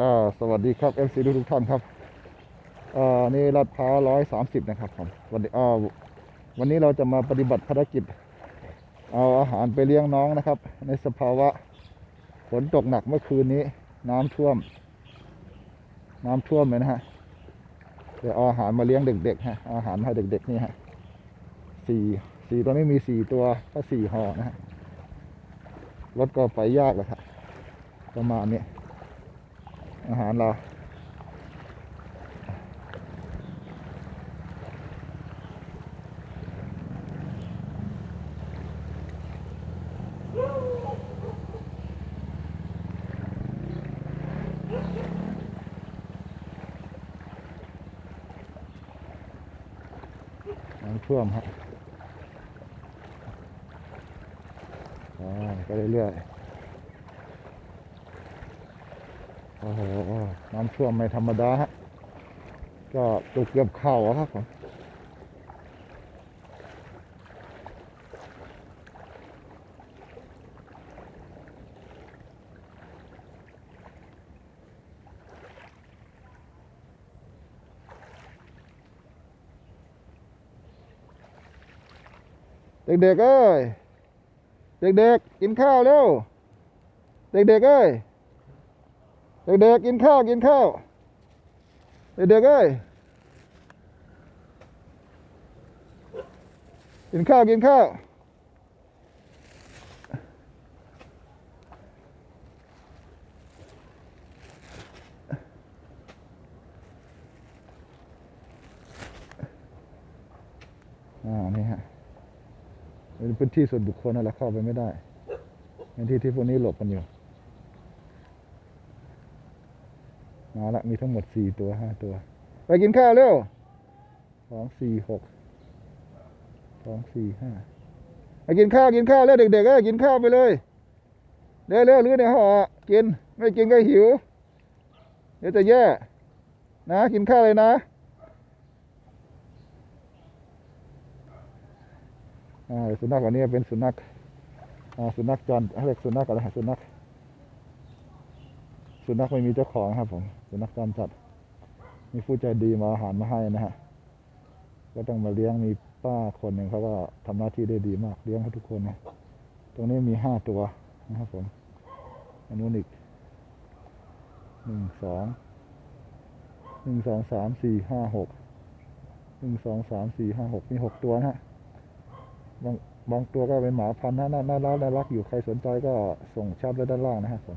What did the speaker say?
อ่าสวัสดีครับ FC ทุกท่านครับอ่านี่ลาดพร้าวร้อยสามสิบนะครับผมวันนี้อ่าวันนี้เราจะมาปฏิบัติภารกิจ เอาอาหารไปเลี้ยงน้องนะครับ ในสภาวะฝนตกหนักเมื่อคืนนี้ น้ำท่วม น้ำท่วมเลยนะฮะเดี๋ยวเอาอาหารมาเลี้ยงเด็กๆฮะอาอาหารให้เด็กๆนี่ฮะสี่สี่ตัวนี้มีสี่ตัวก็สี่ห่อนะฮะรถก็ไปยากเลยครับประมาณนี้ อาหารเราน้ำท่วมฮะอ่าก็เรื่อยๆ โอ้โหน้ำท่วมไม่ธรรมดาฮะก็ตกเกือบเข่าครับผมเด็กๆเอ้ย เด็กๆ กินข้าวเร็ว เด็กๆเอ้ย เด็กๆกินข้าวกินข้าวเด็กๆเอ้ยกินข้าวกินข้าวอ่านี่ฮะเป็นพื้นที่ส่วนบุคคลนั่นแหละเข้าไปไม่ได้เป็นที่ที่พวกนี้หลบกันอยู่ มาละมีทั้งหมดสี่ตัวห้าตัว ไปกินข้าวเร็วสองสี่หกสองสี่ห้าไปกินข้าวกินข้าวเร็วเด็กๆเอ้ยกินข้าวไปเลยเร็วเร็วหรือในห่อกินไม่กินก็หิว เดี๋ยวจะแย่นะกินข้าวเลยนะอ่าสุนัขวันนี้เป็นสุนัขสุนัขจรเรียกสุนัขอะไรสุนัข สุนัขไม่มีเจ้าของครับผมสุนัขจรจัด มีผู้ใจดีมาอาหารมาให้นะฮะก็ต้องมาเลี้ยงมีป้าคนหนึ่งเขาก็ทำหน้าที่ได้ดีมากเลี้ยงให้ทุกคนนะตรงนี้มีห้าตัวนะครับผมอันนู้นอีกหนึ่งสองหนึ่งสองสามสี่ห้าหกหนึ่งสองสามสี่ห้าหกมีหกตัวนะฮะบางบางตัวก็เป็นหมาพันธุ์นะน่าน่ารักน่ารักอยู่ใครสนใจก็ส่งแชทไว้ด้านล่างนะครับผม